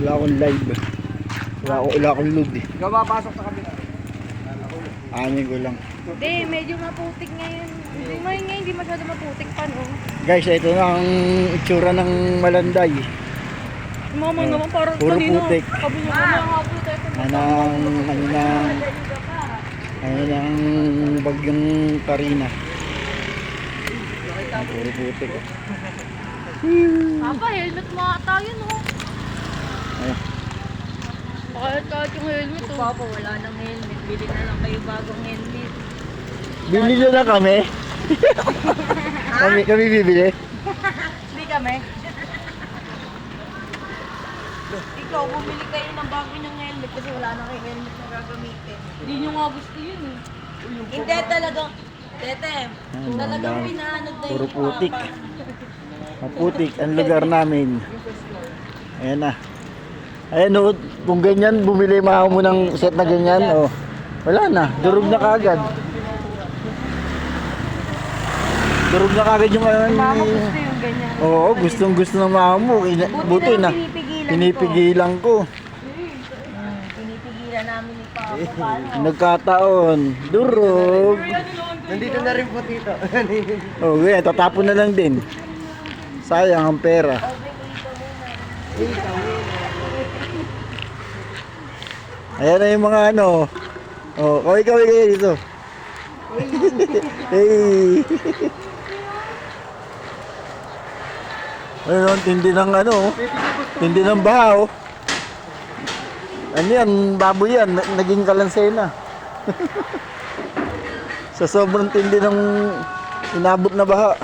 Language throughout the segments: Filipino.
Wala akong live. Wala akong, wala akong load eh. Ikaw papasok sa kabila. Anin ko lang. Hindi, medyo maputik ngayon. Hindi mo ngayon, hindi masyado maputik pa, no? Guys, ito na ang itsura ng malanday. Mama Oh, naman parang puro putik. Niya, ah. nga po tayo. Ano ang, ano na, ano ang bagyong Karina. Puro putik. oh. Papa, helmet mo ata yun, oh. Ayun. Kahit yung helmet, oh. Papa, wala nang helmet. Bili na lang kayo bagong helmet. Bili na kami. kami, kami bibili. Hindi kami. Ikaw, bumili kayo ng bago niyong helmet kasi wala na kayong helmet na gagamitin. Hindi nyo nga gusto yun, eh. Hindi talagang, Tete, Ayun, talagang ang- pinahanod na Puro putik. Maputik ang lugar namin. Ayan na. Ayan o, kung ganyan, bumili mga mo ng set na ganyan, oh. Wala na, durog na kagad. Durog na kagad yung ano. Mama ni- gusto yung ganyan. Oo, gustong gusto ng mama mo. Ina, buti na. pinipigilan ko. Hmm, pinipigilan namin ni Papa. Paano? Nagkataon, durog. Nandito na rin po tito. Oh, yeah, tatapon na lang din. Sayang ang pera. Ayan na yung mga ano. Oh, kaway kaway kayo dito. hey. Ayun, ang tindi ng ano. oh. Tindi ng bahaw. Ano yan, baboy yan. na- Naging kalansena. Sa sobrang tindi ng inabot na baha.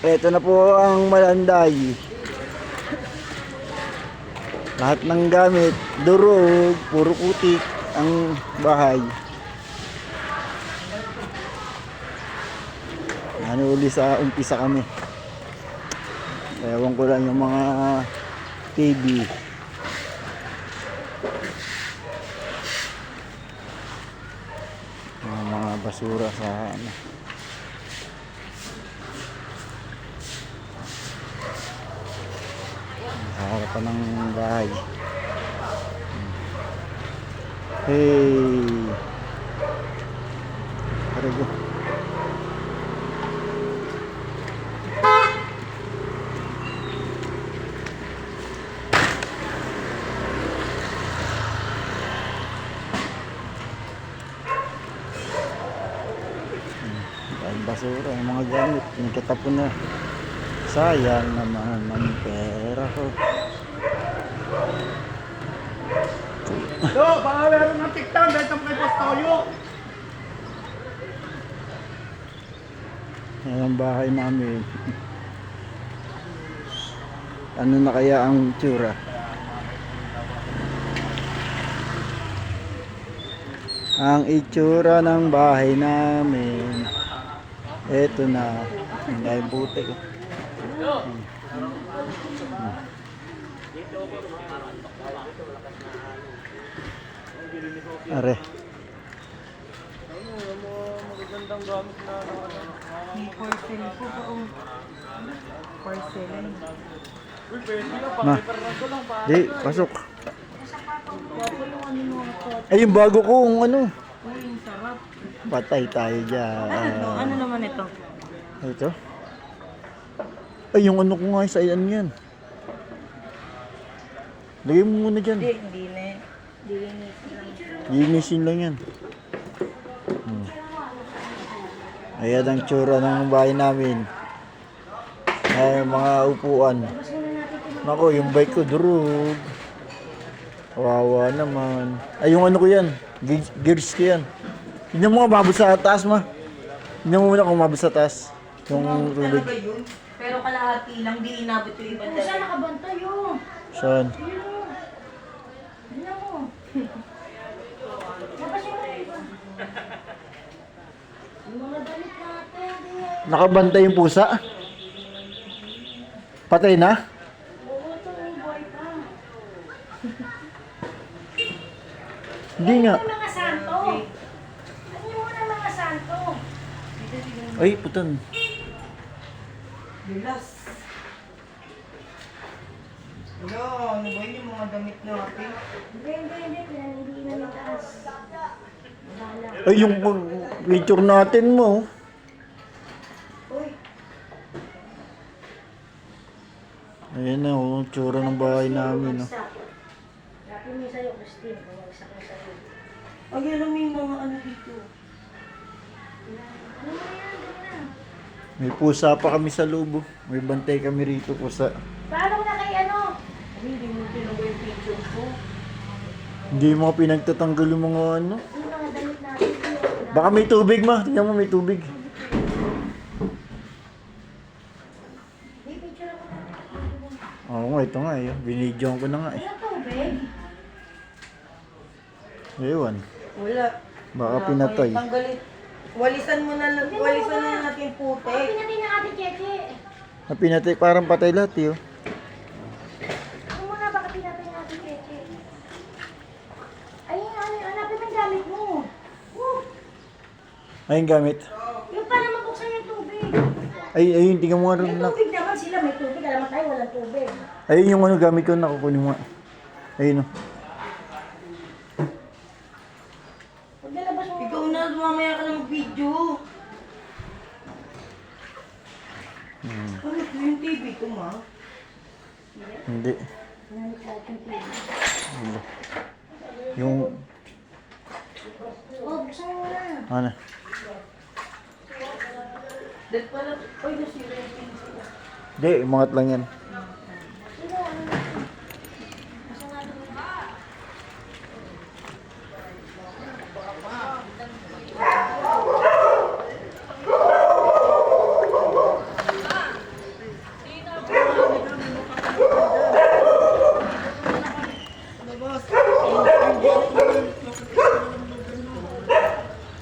Ito na po ang malanday. Lahat ng gamit, durog, puro putik ang bahay. Ano uli sa umpisa kami. Ewan ko lang yung mga TV. Mga, basura sa ano. Harapan ng bahay. Hey! Arigo. Basura, ang mga gamit, nagkatapon na. Sayang naman ang pera ko. Do, baka meron ng tiktan dahil sa kay Pastoyo. Ayan bahay namin. ano na kaya ang tsura? Ang itsura ng bahay namin. Eto na. Ang dahil butik. oh. Are. May porcelain po ba? oh. Porcelain. Ma. Di, pasok. Ano. Ay, yung bago kong ano. Uy, sarap. Patay tayo dyan. Ano, ano naman ito? Ito? Ay, yung ano ko nga sa ano yan. Lagay mo muna dyan. Hindi, hindi na. Hindi na. Linisin lang yan. Hmm. Ayan ang tsura ng bahay namin. Ay, mga upuan. Nako, yung bike ko durug. Kawawa naman. Ay, yung ano ko yan. Ge- Gears ko yan. Tignan mo nga, mabot sa taas ma. Tignan mo muna kung mabot sa taas. Yung tubig. Talaga yun. Pero kalahati lang, di inabot yung ibang dala. Saan nakabantay yun? Saan? Tignan mo. Labas yung mga iba. Yung mga damit natin. Nakabantay yung pusa? Patay na? Oo, ito yung boy pa. Hindi nga. Mga santo. Ano yung mga santo? Ano yung mga santo? Ay, putan. Bilas. Wala, ano ba yun yung mga damit natin? Hindi, hindi, hindi. Pinanilinan ng taas. Wala. Ay, yung picture natin mo. Ayan na, oh, ang tsura ng bahay namin. Oh. Sabi mo sa'yo, Christine, bumagsak na sa'yo. mo yung mga ano dito. Mo. May pusa pa kami sa loob. oh. May bantay kami rito pusa. Paano na kay ano? Hindi mo tinawa yung picture ko. Hindi mo pinagtatanggol yung mga ano. Yung mga damit natin. yun. Baka may tubig ma. Tingnan mo may tubig. Ito nga eh. Binidyoan ko na nga eh. Ano tubig? Ewan. Wala. Baka Wala pinatay. Tanggalin. Walisan mo na lang. Walisan na natin yung Ano putik. pinatay ng ate Cheche? Na pinatay, parang patay lahat eh. oh. Ano mo na, baka pinatay ng ate Cheche? Ayun, ano, hanapin mo yung gamit mo. Woo! Ayun gamit. Yung para mabuksan yung tubig. Ay, ayun, tingnan mo nga May rin na. tubig naman sila, may tubig. Alam mo tayo, walang tubig. Ayun yung ano gamit ko, nakukunin mo nga. Ayun oh. Nalabas mo. Ikaw na, mamaya ka na mag-video. Hmm. Ano ito yung TV ko, ma? Hindi. Lahat yung Oh, buksan mo na. ano. Dahil pala, oy, nasira yung pencil. Hindi, umangat lang yan.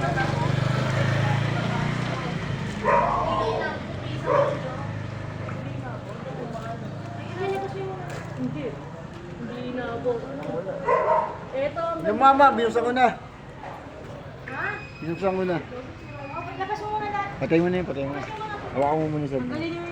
na dati. Yung mama, binusan ko na. Ha? Binusan ko na. Okay, labas mo muna lahat. Patay mo na yun, patay mo na. Hawakan mo muna sa